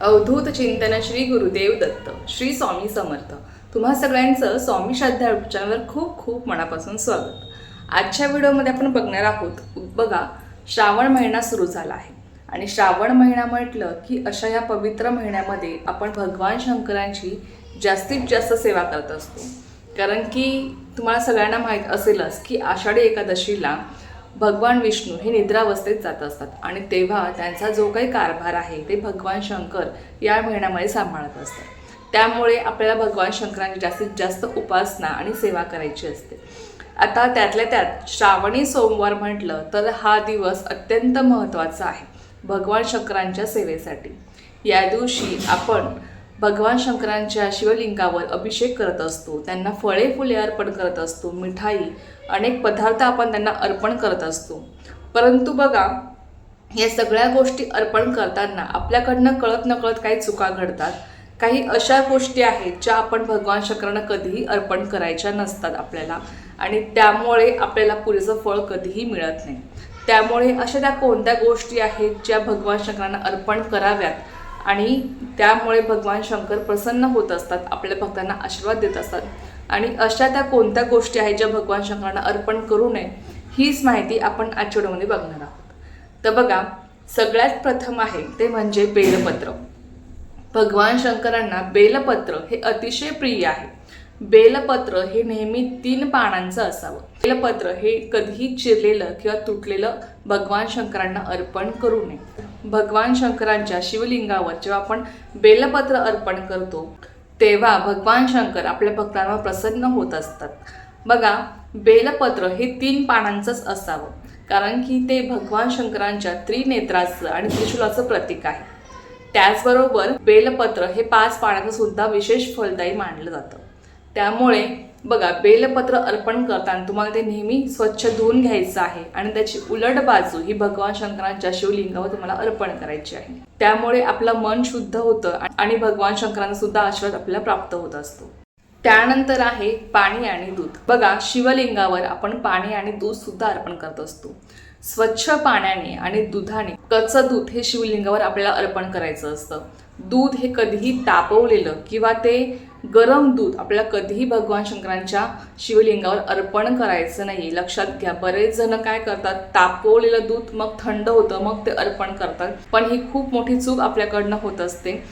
अवधूत चिंतन श्री गुरुदेव दत्त श्री स्वामी समर्थ. तुम्हा सगळ्यांचं स्वामी श्रद्धा युट्यूब चॅनलवर खूप खूप मनापासून स्वागत. आजच्या व्हिडिओमध्ये आपण बघणार आहोत बघा श्रावण महिना सुरू झाला आहे. आणि श्रावण महिना म्हटलं की अशा या पवित्र महिन्यामध्ये आपण भगवान शंकरांची जास्तीत जास्त सेवा करत असतो. कारण की तुम्हाला सगळ्यांना माहीत असेलच की आषाढी एकादशीला भगवान विष्णू हे निद्रावस्थेत जात असतात. आणि तेव्हा त्यांचा जो काही कारभार आहे ते भगवान शंकर या महिन्यामध्ये सांभाळत असतात. त्यामुळे आपल्याला भगवान शंकरांची जास्तीत जास्त उपासना आणि सेवा करायची असते. आता त्यातल्या त्यात श्रावणी सोमवार म्हटलं तर हा दिवस अत्यंत महत्त्वाचा आहे. भगवान शंकरांच्या सेवेसाठी. या दिवशी आपण भगवान शंकरांच्या शिवलिंगावर अभिषेक करत असतो. त्यांना फळे फुले अर्पण करत असतो. मिठाई अनेक पदार्थ आपण त्यांना अर्पण करत असतो. परंतु बघा या सगळ्या गोष्टी अर्पण करताना आपल्याकडनं कळत नकळत काही चुका घडतात. काही अशा गोष्टी आहेत ज्या आपण भगवान शंकरांना कधीही अर्पण करायच्या नसतात आपल्याला. आणि त्यामुळे आपल्याला पुरेसं फळ कधीही मिळत नाही. त्यामुळे अशा त्या कोणत्या गोष्टी आहेत ज्या भगवान शंकरांना अर्पण कराव्यात? आणि त्यामुळे भगवान शंकर प्रसन्न होत असतात आपल्या भक्तांना आशीर्वाद देत असतात. आणि अशा त्या कोणत्या गोष्टी आहेत ज्या भगवान शंकरांना अर्पण करू नये हीच माहिती आपण आजच्या व्हिडिओमध्ये बघणार आहोत. तर बघा सगळ्यात प्रथम आहे ते म्हणजे बेलपत्र. भगवान शंकरांना बेलपत्र हे अतिशय प्रिय आहे. बेलपत्र हे नेहमी तीन पानांचं असावं. बेलपत्र हे कधीही चिरलेलं किंवा तुटलेलं भगवान शंकरांना अर्पण करू नये. भगवान शंकरांच्या शिवलिंगावर जेव्हा आपण बेलपत्र अर्पण करतो तेव्हा भगवान शंकर आपल्या भक्तांवर प्रसन्न होत असतात. बघा बेलपत्र हे तीन पानांचंच असावं कारण की ते भगवान शंकरांच्या त्रिनेत्राचं आणि त्रिशूलाचं प्रतीक आहे. त्याचबरोबर बेलपत्र हे पाच पानाचं सुद्धा विशेष फलदायी मानलं जातं. त्यामुळे बघा बेलपत्र अर्पण करताना तुम्हाला ते नेहमी स्वच्छ धुवून घ्यायचं आहे आणि त्याची उलट बाजू ही भगवान शंकरांच्या शिवलिंगावर तुम्हाला अर्पण करायची आहे. त्यामुळे आपलं मन शुद्ध होतं आणि भगवान शंकरांना सुद्धा आशीर्वाद आपल्याला प्राप्त होत असतो. त्यानंतर आहे पाणी आणि दूध. बघा शिवलिंगावर आपण पाणी आणि दूध सुद्धा अर्पण करत असतो. स्वच्छ पाण्याने आणि दुधाने कच्चं दूध हे शिवलिंगावर आपल्याला अर्पण करायचं असतं. दूध हे कधीही तापवलेलं किंवा ते गरम दूध आपल्याला कधीही भगवान शंकरांच्या शिवलिंगावर अर्पण करायचं नाही. लक्षात घ्या बरेच जण काय करतात? तापवलेलं दूध मग थंड होतं मग ते अर्पण करतात. पण ही खूप मोठी चूक आपल्याकडनं होत असते.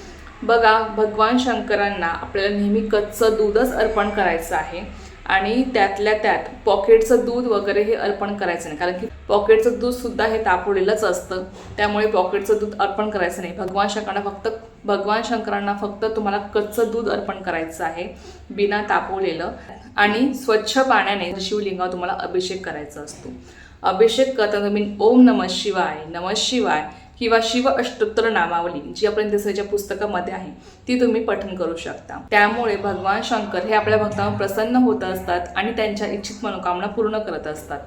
बघा भगवान शंकरांना आपल्याला नेहमी कच्चं दूधच अर्पण करायचं आहे. आणि त्यातल्या त्यात पॉकेटचं दूध वगैरे हे अर्पण करायचं नाही. कारण की पॉकेटचं दूध सुद्धा हे तापवलेलंच असतं. त्यामुळे पॉकेटचं दूध अर्पण करायचं नाही. भगवान शंकरांना फक्त भगवान शंकरांना फक्त तुम्हाला कच्चं दूध अर्पण करायचं आहे बिना तापवलेलं आणि स्वच्छ पाण्याने शिवलिंगावर तुम्हाला अभिषेक करायचा असतो. अभिषेक करताना तुम्ही ओम नम शिवाय नम शिवाय किंवा शिव अष्टोत्तर नामावली जी आपण दिसायच्या पुस्तकामध्ये आहे ती तुम्ही पठन करू शकता. त्यामुळे भगवान शंकर हे आपल्या भक्तांवर प्रसन्न होत असतात आणि त्यांच्या इच्छित मनोकामना पूर्ण करत असतात.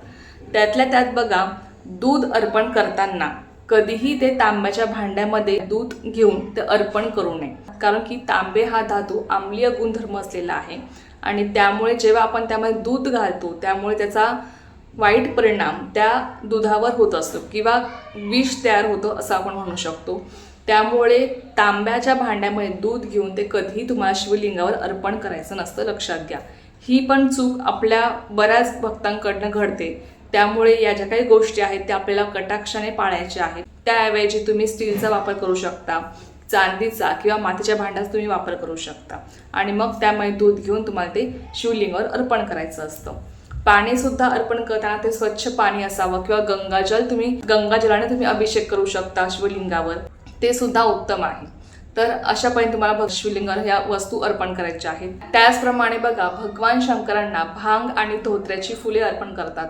त्यातल्या त्यात बघा दूध अर्पण करताना कधीही ते तांब्याच्या भांड्यामध्ये दूध घेऊन ते अर्पण करू नये. कारण की तांबे हा धातू आम्लीय गुणधर्म असलेला आहे आणि त्यामुळे जेव्हा आपण त्यामध्ये दूध घालतो त्यामुळे त्याचा वाईट परिणाम त्या दुधावर होत असतो किंवा विष तयार होतं असं आपण म्हणू शकतो. त्यामुळे तांब्याच्या भांड्यामध्ये दूध घेऊन ते कधीही तुम्हाला शिवलिंगावर अर्पण करायचं नसतं लक्षात घ्या. ही पण चूक आपल्या बऱ्याच भक्तांकडनं घडते. त्यामुळे या ज्या काही गोष्टी आहेत त्या आपल्याला कटाक्षाने पाळायच्या आहेत. त्याऐवजी तुम्ही स्टीलचा वापर करू शकता चांदीचा किंवा मातीच्या भांड्याचा तुम्ही वापर करू शकता. आणि मग त्यामध्ये दूध घेऊन तुम्हाला ते शिवलिंगावर अर्पण करायचं असतं. पाणी सुद्धा अर्पण करताना ते स्वच्छ पाणी असावं किंवा गंगाजल तुम्ही गंगाजलाने तुम्ही अभिषेक करू शकता शिवलिंगावर. ते सुद्धा उत्तम आहे. तर अशा पद्धतीने तुम्हाला भग- शिवलिंगावर ह्या वस्तू अर्पण करायच्या आहेत. त्याचप्रमाणे बघा भगवान शंकरांना भांग आणि धोत्र्याची फुले अर्पण करतात.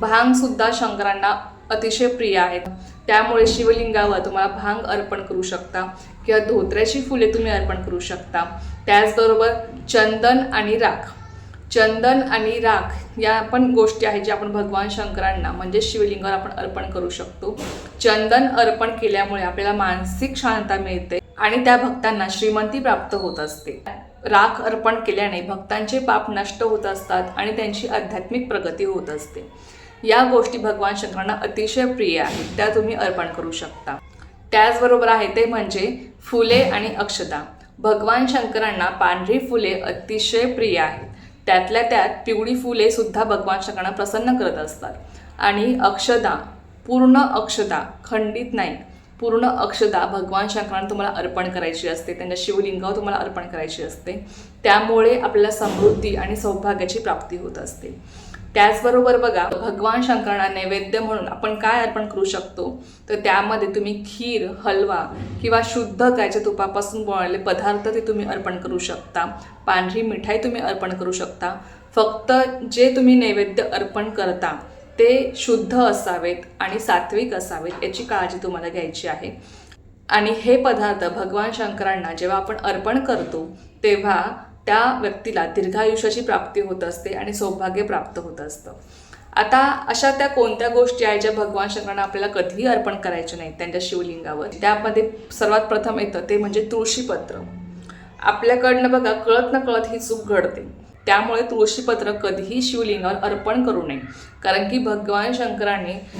भांग सुद्धा शंकरांना अतिशय प्रिय आहेत. त्यामुळे शिवलिंगावर तुम्हाला भांग अर्पण करू शकता किंवा धोत्र्याची फुले तुम्ही अर्पण करू शकता. त्याचबरोबर चंदन आणि राख. चंदन आणि राख या पण गोष्टी आहेत ज्या आपण भगवान शंकरांना म्हणजे शिवलिंगावर आपण अर्पण करू शकतो. चंदन अर्पण केल्यामुळे आपल्याला मानसिक शांतता मिळते आणि त्या भक्तांना श्रीमंती प्राप्त होत असते. राख अर्पण केल्याने भक्तांचे पाप नष्ट होत असतात आणि त्यांची आध्यात्मिक प्रगती होत असते. या गोष्टी भगवान शंकरांना अतिशय प्रिय आहेत त्या तुम्ही अर्पण करू शकता. त्याचबरोबर आहे ते म्हणजे फुले आणि अक्षता. भगवान शंकरांना पांढरी फुले अतिशय प्रिय आहेत. त्यातल्या त्यात पिवळी फुले सुद्धा भगवान शंकरांना प्रसन्न करत असतात. आणि अक्षदा पूर्ण अक्षदा खंडित नाही पूर्ण अक्षदा भगवान शंकरांना तुम्हाला अर्पण करायची असते. त्यांच्या शिवलिंगावर तुम्हाला अर्पण करायची असते. त्यामुळे आपल्याला समृद्धी आणि सौभाग्याची प्राप्ती होत असते. त्याचबरोबर बघा भगवान शंकरांना नैवेद्य म्हणून आपण काय अर्पण करू शकतो? तर त्यामध्ये तुम्ही खीर हलवा किंवा शुद्ध गायच्या तुपापासून बनवलेले पदार्थ ते तुम्ही अर्पण करू शकता. पांढरी मिठाई तुम्ही अर्पण करू शकता. फक्त जे तुम्ही नैवेद्य अर्पण करता ते शुद्ध असावेत आणि सात्विक असावेत याची काळजी तुम्हाला घ्यायची आहे. आणि हे पदार्थ भगवान शंकरांना जेव्हा आपण अर्पण करतो तेव्हा त्या व्यक्तीला दीर्घायुष्याची प्राप्ती होत असते आणि सौभाग्य प्राप्त होत असतं. आता अशा त्या कोणत्या गोष्टी आहेत ज्या भगवान शंकरांना आपल्याला कधीही अर्पण करायच्या नाहीत त्यांच्या शिवलिंगावर? त्यामध्ये सर्वात प्रथम येतं ते म्हणजे तुळशीपत्र. आपल्याकडनं बघा कळत न कळत ही चूक घडते. त्यामुळे तुळशीपत्र कधीही शिवलिंगावर अर्पण करू नये. कारण की भगवान शंकराने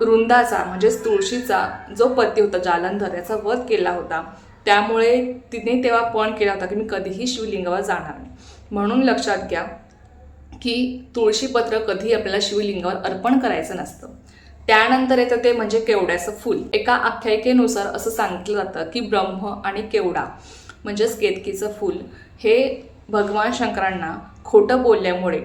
वृंदाचा म्हणजेच तुळशीचा जो पती होता जालंधर याचा वध केला होता. त्यामुळे तिने तेव्हा पण केला होता की मी कधीही शिवलिंगावर जाणार नाही. म्हणून लक्षात घ्या की तुळशीपत्र कधी आपल्याला शिवलिंगावर अर्पण करायचं नसतं. त्यानंतर येतं ते म्हणजे केवड्याचं फूल. एका आख्यायिकेनुसार असं सांगितलं जातं की ब्रह्म आणि केवडा म्हणजेच केतकीचं फूल. हे भगवान शंकरांना खोटं बोलल्यामुळे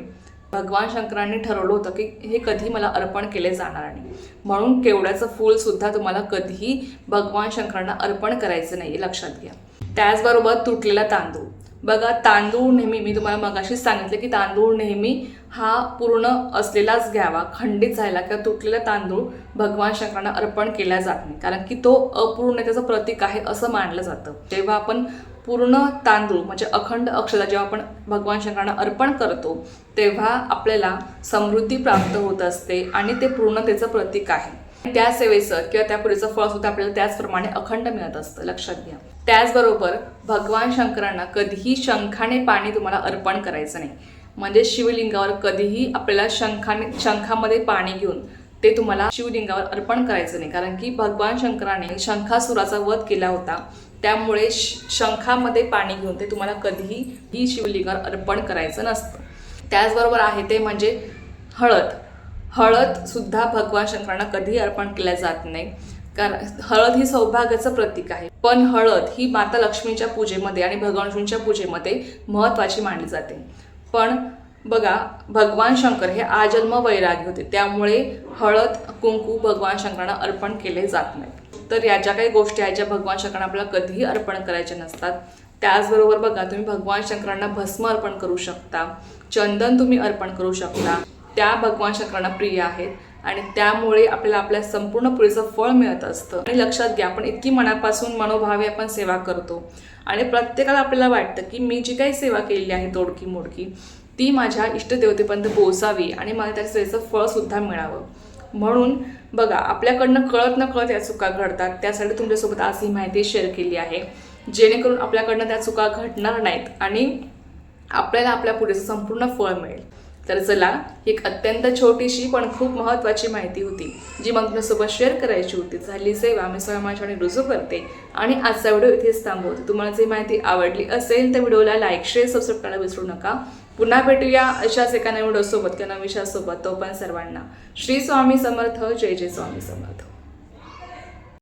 भगवान शंकरांनी ठरवलं होतं की हे कधी मला अर्पण केले जाणार नाही. म्हणून केवड्याचं फूल सुद्धा तुम्हाला कधीही भगवान शंकरांना अर्पण करायचं नाही आहे लक्षात घ्या. त्याचबरोबर तुटलेला तांदूळ. बघा तांदूळ नेहमी मी तुम्हाला मगाशीच सांगितलं की तांदूळ नेहमी हा पूर्ण असलेलाच घ्यावा खंडित झाला किंवा तुटलेला तांदूळ भगवान शंकरांना अर्पण केला जात नाही. कारण की तो अपूर्णतेचं प्रतीक आहे असं मानलं जातं. तेव्हा आपण पूर्ण तांदूळ म्हणजे अखंड अक्षता जेव्हा आपण भगवान शंकरांना अर्पण करतो तेव्हा आपल्याला समृद्धी प्राप्त होत असते आणि ते पूर्णतेचं प्रतीक आहे. त्या सेवेचं किंवा त्या पुरीचं फळ सुद्धा आपल्याला त्याचप्रमाणे अखंड मिळत असतं लक्षात घ्या. त्याचबरोबर भगवान शंकरांना कधीही शंखाने पाणी तुम्हाला अर्पण करायचं नाही. म्हणजे शिवलिंगावर कधीही आपल्याला शंखाने शंखामध्ये पाणी घेऊन ते तुम्हाला शिवलिंगावर अर्पण करायचं नाही. कारण की भगवान शंकराने शंखासुराचा वध केला होता. त्यामुळे शंखामध्ये पाणी घेऊन ते तुम्हाला कधीही ही शिवलिंगावर अर्पण करायचं नसतं. त्याचबरोबर आहे ते म्हणजे हळद. हळद सुद्धा भगवान शंकरांना कधीही अर्पण केल्या जात नाही. कारण हळद ही सौभाग्याचं प्रतीक आहे. पण हळद ही माता लक्ष्मीच्या पूजेमध्ये आणि भगवान विष्णूंच्या पूजेमध्ये महत्त्वाची मानली जाते. पण बघा भगवान शंकर हे आजन्म वैरागी होते. त्यामुळे हळद कुंकू भगवान शंकरांना अर्पण केले जात नाही. तर या ज्या काही गोष्टी आहेत ज्या भगवान शंकरांना आपल्याला कधीही अर्पण करायच्या नसतात त्याचबरोबर बघा तुम्ही भगवान शंकरांना भस्म अर्पण करू शकता चंदन तुम्ही अर्पण करू शकता. त्या भगवान शंकरांना प्रिय आहेत आणि त्यामुळे आपल्याला आपल्या संपूर्ण पुढेचं फळ मिळत असतं. आणि लक्षात घ्या आपण इतकी मनापासून मनोभावे आपण सेवा करतो. आणि प्रत्येकाला आपल्याला वाटतं की मी जी काही सेवा केलेली आहे तोडकी मोडकी ती माझ्या इष्टदेवतेपर्यंत पोहोचावी आणि मला त्या सेवेचं फळ सुद्धा मिळावं. म्हणून बघा आपल्याकडनं कळत न कळत या चुका घडतात. त्यासाठी तुमच्यासोबत आज ही माहिती शेअर केली आहे. जेणेकरून आपल्याकडनं त्या चुका घडणार नाहीत आणि आपल्याला आपल्या पुढेचं संपूर्ण फळ मिळेल. तर चला ही एक अत्यंत छोटीशी पण खूप महत्त्वाची माहिती होती जी मग तुमच्यासोबत शेअर करायची होती. झाली सेवा मी स्वयं रुजू करते. आणि आजचा व्हिडिओ इथेच थांबवते. तुम्हाला जी माहिती आवडली असेल तर व्हिडिओला लाईक शेअर सबस्क्राईब करायला विसरू नका. पुन्हा भेटूया अशाच एका नवीन डोसोबत किंवा नवीन विषयासोबत तो पण सर्वांना. श्री स्वामी समर्थ जय जय स्वामी समर्थ.